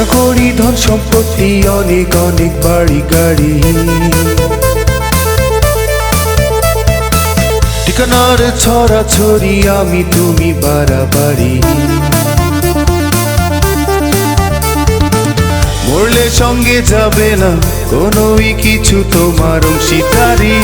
টাকা করি ধন সম্পত্তি অনেক অনেক বাড়ি, গাড়ি। ঠিকানার ছড়া ছড়ি আমি, তুমি বাড়াবাড়ি। মরলে সঙ্গে যাবে না, কোনোই কিছু তোমার অংশীদারি।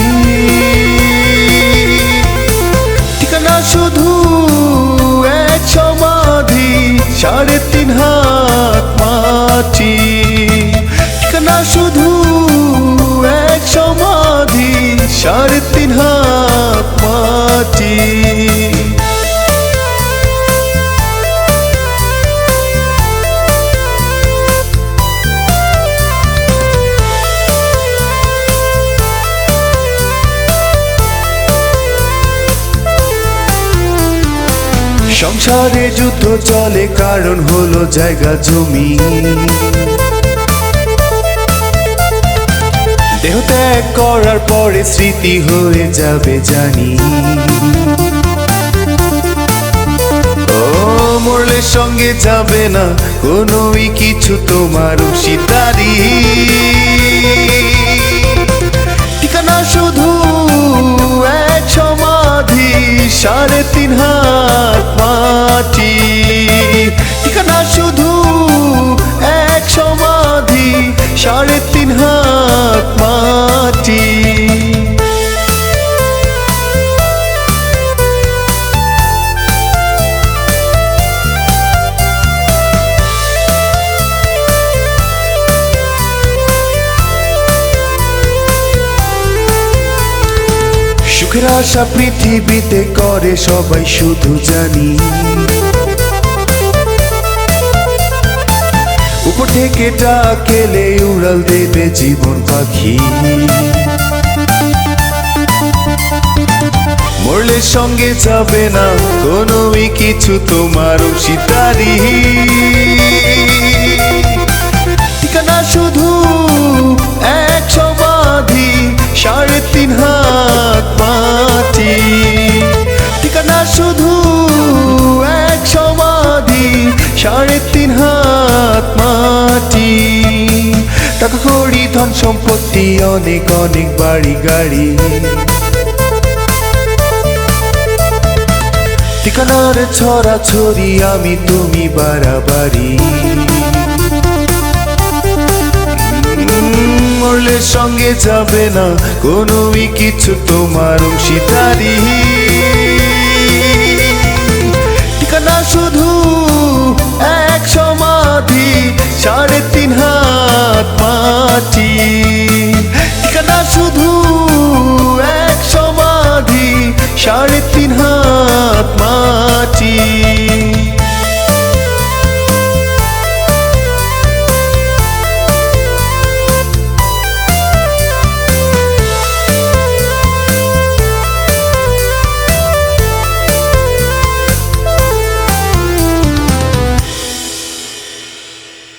সংসারে যুদ্ধ চলে, কারণ হলো জায়গা, জমি। দেহ ত্যাগ করার পরে স্মৃতি হয়ে যাবে, জানি। ও মরলে সঙ্গে যাবে না, কোনোই কিছু তোমার অংশীদারি সুখের আশা পৃথিবীতে করে সবাই শুধু জানি। উপর থেকে ডাকেলে উড়াল দেবে জীবন পাখি। মরলে সঙ্গে যাবে না কোনোই কিছু তোমার অংশীদারি ধন সম্পত্তি, অনেক অনেক বাড়ি, গাড়ি। ঠিকানার ছড়া ছড়ি আমি তুমি বাড়াবাড়ি। সঙ্গে যাবে না কোনোই কিছু তোমার অংশীদারি। মাটি